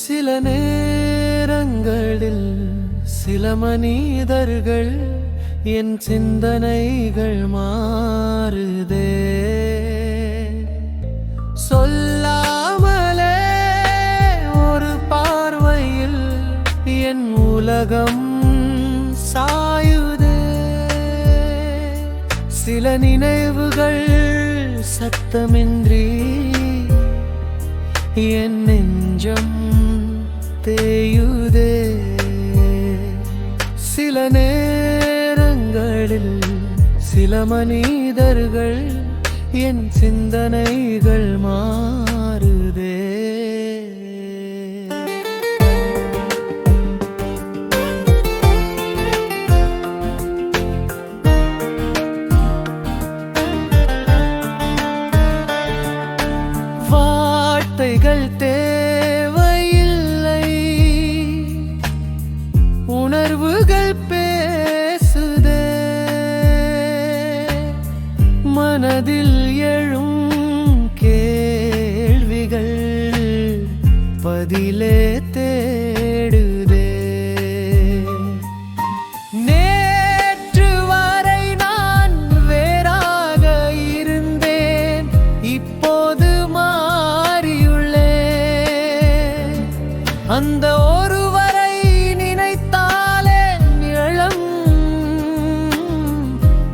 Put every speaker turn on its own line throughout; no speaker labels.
சில நேரங்களில் சில மனிதர்கள் என் சிந்தனைகள் மாறுதே. சொல்லாமலே ஒரு பார்வையில் என் உலகம் சாயுதே. சில நினைவுகள் சத்தமின்றி என் நெஞ்சம் தேயுதே. சில நேரங்களில் சில மனிதர்கள் என் சிந்தனைகள் மா வார்த்தைகள் தேவையில்லை. உணர்வுகள் பேசுதே. மனதில் எழும் கேள்விகள் பதிலே அந்த ஒருவரை நினைத்தாலே இளம்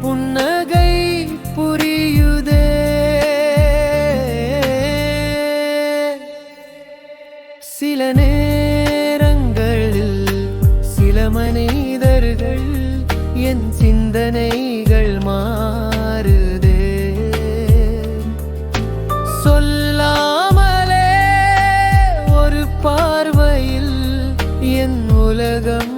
புன்னகை புரியுதே. சில நேரங்களில் சில மனிதர்கள் என் சிந்தனைகள் மாறுதே. என் உலகம்